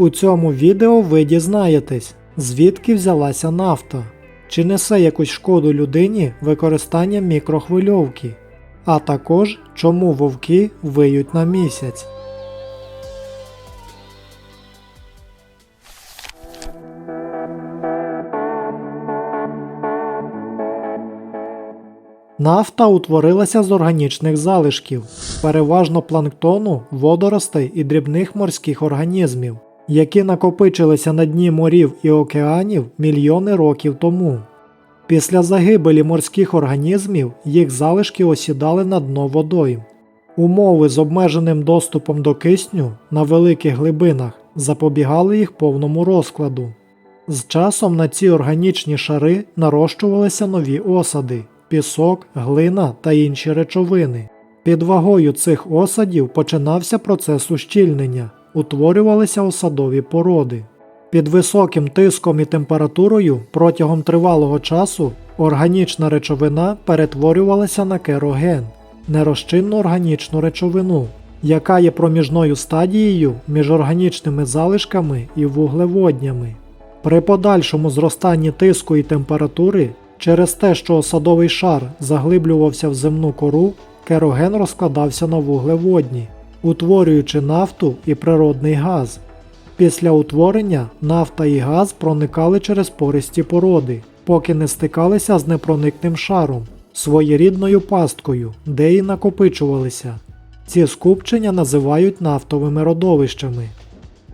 У цьому відео ви дізнаєтесь, звідки взялася нафта, чи несе якусь шкоду людині використання мікрохвильовки, а також чому вовки виють на місяць. Нафта утворилася з органічних залишків, переважно планктону, водоростей і дрібних морських організмів, які накопичилися на дні морів і океанів мільйони років тому. Після загибелі морських організмів їх залишки осідали на дно водойм. Умови з обмеженим доступом до кисню на великих глибинах запобігали їх повному розкладу. З часом на ці органічні шари нарощувалися нові осади пісок, глина та інші речовини. Під вагою цих осадів починався процес ущільнення, утворювалися осадові породи. Під високим тиском і температурою протягом тривалого часу органічна речовина перетворювалася на кероген нерозчинну органічну речовину, яка є проміжною стадією між органічними залишками і вуглеводнями. При подальшому зростанні тиску і температури через те, що осадовий шар заглиблювався в земну кору, кероген розкладався на вуглеводні, утворюючи нафту і природний газ. Після утворення нафта і газ проникали через пористі породи, поки не стикалися з непроникним шаром, своєрідною пасткою, де і накопичувалися. Ці скупчення називають нафтовими родовищами.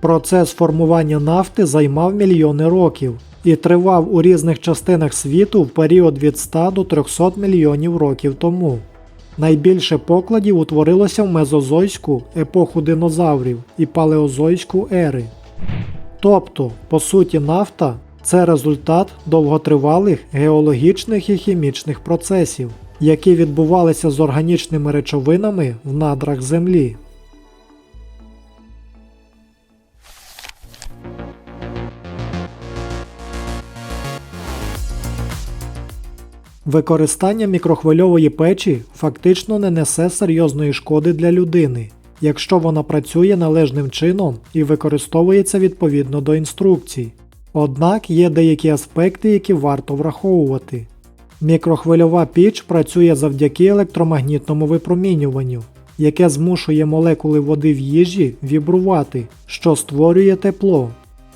Процес формування нафти займав мільйони років і тривав у різних частинах світу в період від 100 до 300 мільйонів років тому. Найбільше покладів утворилося в мезозойську епоху динозаврів і палеозойську ери. Тобто, по суті, нафта це результат довготривалих геологічних і хімічних процесів, які відбувалися з органічними речовинами в надрах Землі. Використання мікрохвильової печі фактично не несе серйозної шкоди для людини, якщо вона працює належним чином і використовується відповідно до інструкцій. Однак є деякі аспекти, які варто враховувати. Мікрохвильова піч працює завдяки електромагнітному випромінюванню, яке змушує молекули води в їжі вібрувати, що створює тепло.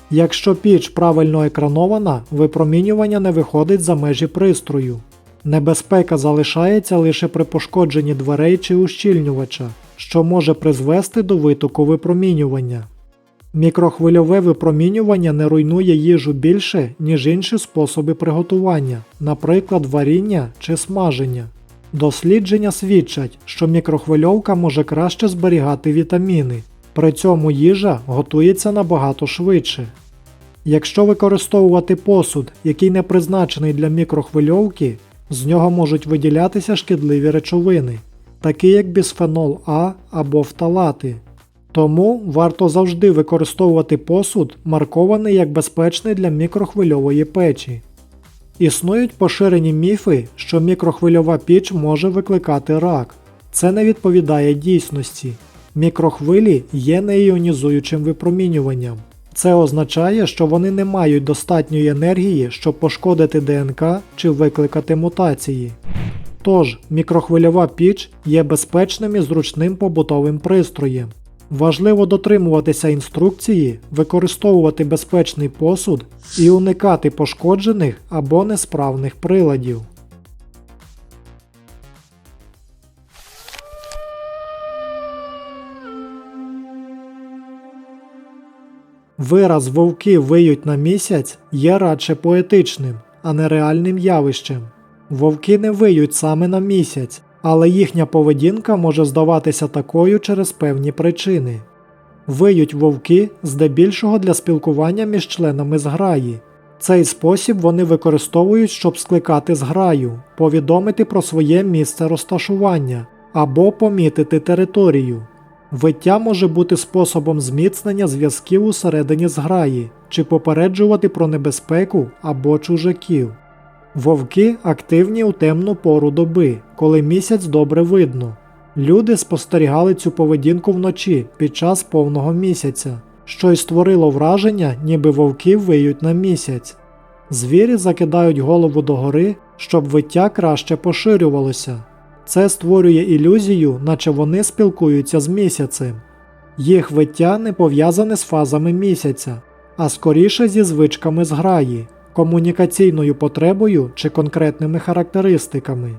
Якщо піч правильно екранована, випромінювання не виходить за межі пристрою. Небезпека залишається лише при пошкодженні дверей чи ущільнювача, що може призвести до витоку випромінювання. Мікрохвильове випромінювання не руйнує їжу більше, ніж інші способи приготування, наприклад, варіння чи смаження. Дослідження свідчать, що мікрохвильовка може краще зберігати вітаміни, при цьому їжа готується набагато швидше. Якщо використовувати посуд, який не призначений для мікрохвильовки, з нього можуть виділятися шкідливі речовини, такі як бісфенол А або фталати. Тому варто завжди використовувати посуд, маркований як безпечний для мікрохвильової печі. Існують поширені міфи, що мікрохвильова піч може викликати рак. Це не відповідає дійсності. Мікрохвилі є неіонізуючим випромінюванням. Це означає, що вони не мають достатньої енергії, щоб пошкодити ДНК чи викликати мутації. Тож, мікрохвильова піч є безпечним і зручним побутовим пристроєм. Важливо дотримуватися інструкції, використовувати безпечний посуд і уникати пошкоджених або несправних приладів. Вираз вовки виють на місяць є радше поетичним, а не реальним явищем. Вовки не виють саме на місяць, але їхня поведінка може здаватися такою через певні причини. Виють вовки здебільшого для спілкування між членами зграї. Цей спосіб вони використовують, щоб скликати зграю, повідомити про своє місце розташування або помітити територію. Виття може бути способом зміцнення зв'язків усередині зграї чи попереджувати про небезпеку або чужаків. Вовки активні у темну пору доби, коли місяць добре видно. Люди спостерігали цю поведінку вночі під час повного місяця, що й створило враження, ніби вовки виють на місяць. Звірі закидають голову догори, щоб виття краще поширювалося. Це створює ілюзію, наче вони спілкуються з місяцем. Їх виття не пов'язане з фазами місяця, а скоріше зі звичками зграї, комунікаційною потребою чи конкретними характеристиками.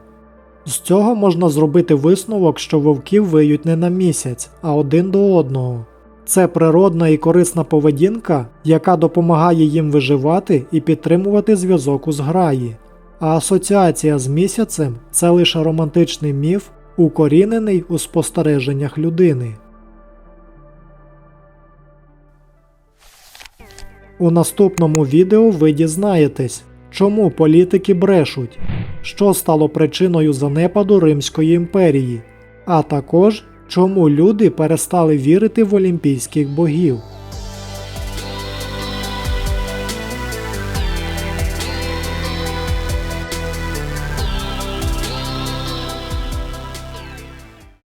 З цього можна зробити висновок, що вовки виють не на місяць, а один до одного. Це природна і корисна поведінка, яка допомагає їм виживати і підтримувати зв'язок у зграї. А асоціація з місяцем це лише романтичний міф, укорінений у спостереженнях людини. У наступному відео ви дізнаєтесь, чому політики брешуть, що стало причиною занепаду Римської імперії, а також чому люди перестали вірити в олімпійських богів.